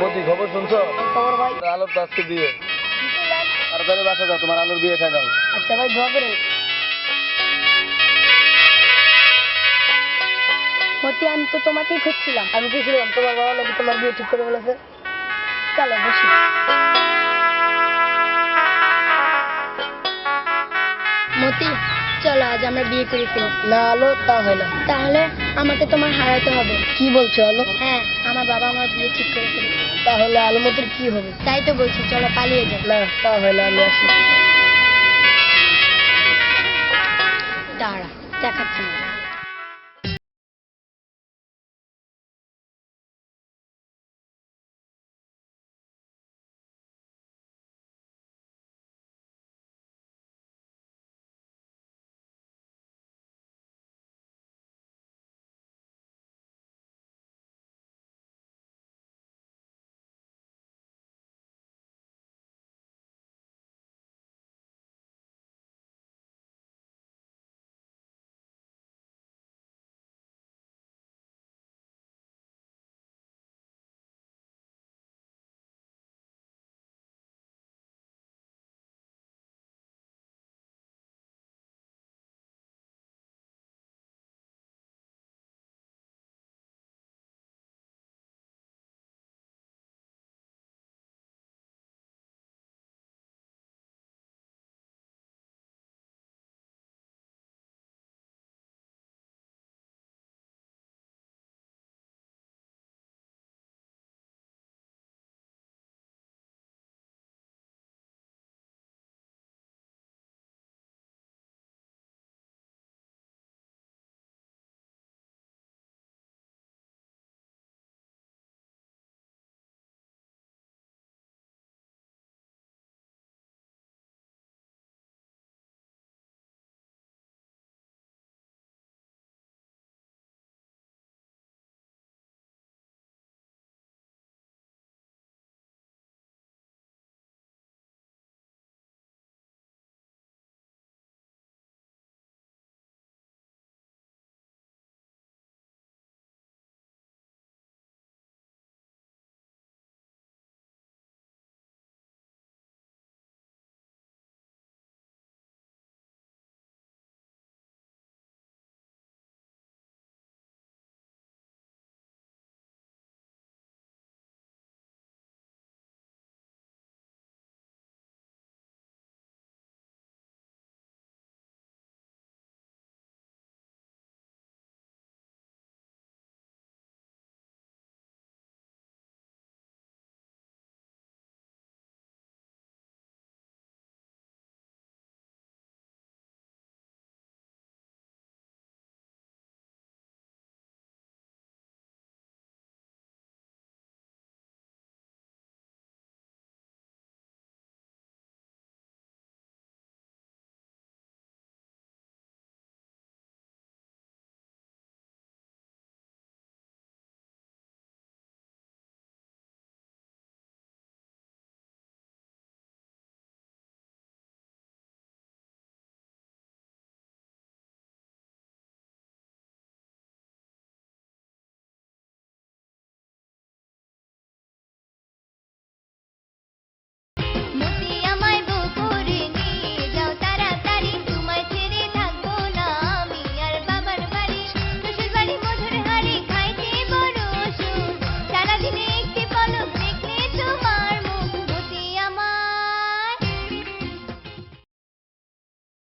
মতি খবর শুনছো? ভাই। আলোর তো আজকে বিয়ে তাড়াতাড়ি বাসা যাও তোমার আলোর বিয়ে খাই দাও। আচ্ছা ভাই দোয়া করেন। মতি আমি তো তোমাকেই খুঁজছিলাম। আমি কি ছিলাম তোমার বাবা নাকি তোমার বিয়ে ঠিক করে বলেছে চলো বসি। মতি চলো আজ আমরা বিয়ে করে ফেলি না আলো তা হয় না। তাহলে আমাকে তোমার হারাতে হবে। কি বলছো আলো? হ্যাঁ আমার বাবা আমার বিয়ে ঠিক করে ফেলে তাহলে আলমতের কি হবে? তাই তো বলছি চলো পালিয়ে যাই। না তা হয় না আমি আসি। দাঁড়া দেখাচ্ছি না।